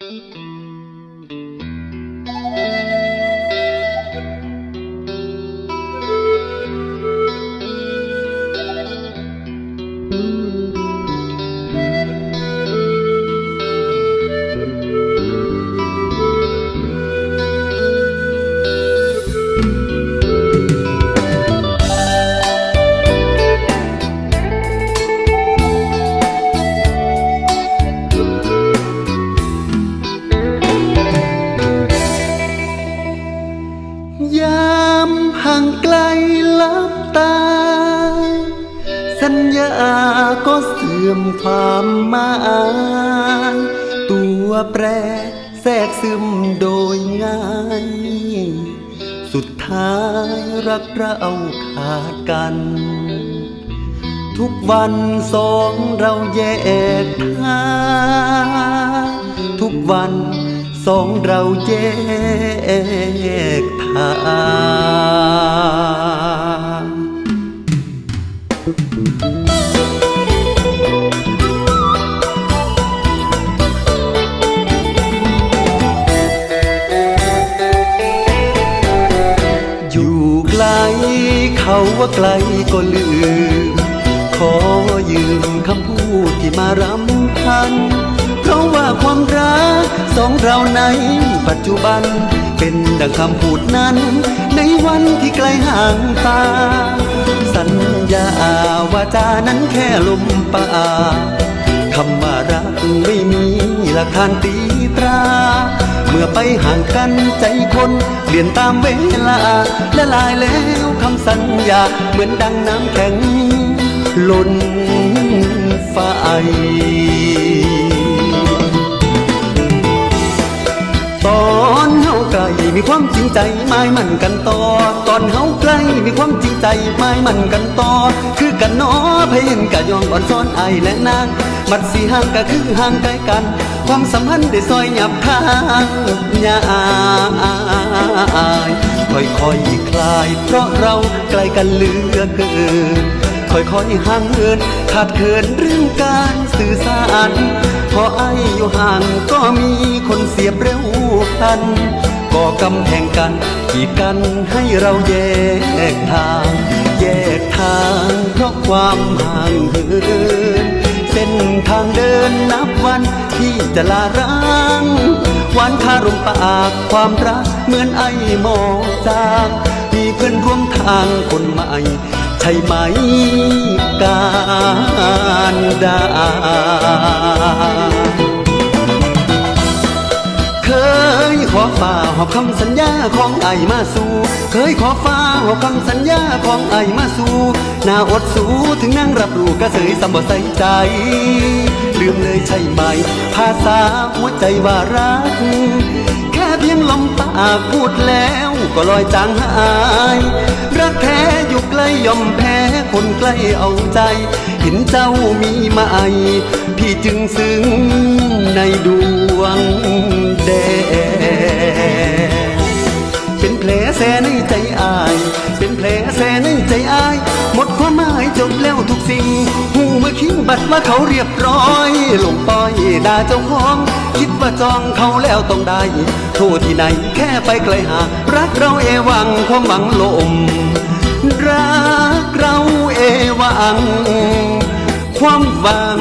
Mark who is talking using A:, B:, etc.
A: ย สัญญาก็เสื่อมความหมายตัวแปรแทรกซึมโดยง่าย สุดท้ายรักเราขาดกัน ทุกวันสองเราแยกทางทุกวันสองเราแยกทาง เขาว่าไกลก็ลืม ขอยืมคำพูดที่มารำพัน เพราะว่าความรักสองเราในปัจจุบัน เป็นดังคำพูดนั้น ในวันที่ไกลห่างตา สัญญาว่าจานั้นแค่ลมปากคำว่ารักไม่มีหลักฐานตีตรา มื่อไปห่างกันใจคนเปลี่ยนตามเวลาและลายแล้วคำสัญญา เหมือนดังน้ำแข็งล่นฟ้าไฟ กลมีความจริงใจหมายมั่นกันต่อ ตอนเฮาใกล้มีความจริงใจหมายมั่นกันต่อ คือกันนอเพยนกะยองอ่อนซ้อนไอและนางมัดสีห่างก็คือห่างไกลกัน ความสัมพันธ์ได้ซอยหยับทางยายค่อยๆคลาย เพราะเราใกล้กันเหลือเกินค่อยๆห่างเหินขาดเขินเรื่องการสื่อสารพอไออยู่ห่างก็มีคนเสียบเร็วพัน อกำแพงกันกีดกันให้เราแยกทาง แยกทางเพราะความห่างเหินเส้นทางเดินนับวันที่จะลาร้างหวานคารมปากความรักเหมือนไอหมอกจางมีเพื่อนร่วมทางคนใหม่ใช่ไหมการดา อบคำสัญญาของไอมาสู่เคยขอฟ้าหอบคำสัญญาของไอมาสู่หน้าอดสู้ถึงนั่งรับรู้กระเสยสมบใส่ใจ ลืมเลยใช่ไหม ภาษาหัวใจว่ารัก แค่เพียงลมปากพูดแล้วก็ลอยจางหายรักแท้อยู่ใกล้ยอมแพ้คนใกล้เอาใจ เห็นเจ้ามีมาไอพี่จึงซึ้งในดวงแดง อาย หมดความหมายจบแล้วทุกสิ่ง หูมื่อคิงบัดว่าเขาเรียบร้อยลงปอยด่าเจ้าของ คิดว่าจองเขาแล้วต้องได้โทษที่ไหนแค่ไปไกลหา รักเราเอวังความหวังลม รักเราเอวัง ความหวัง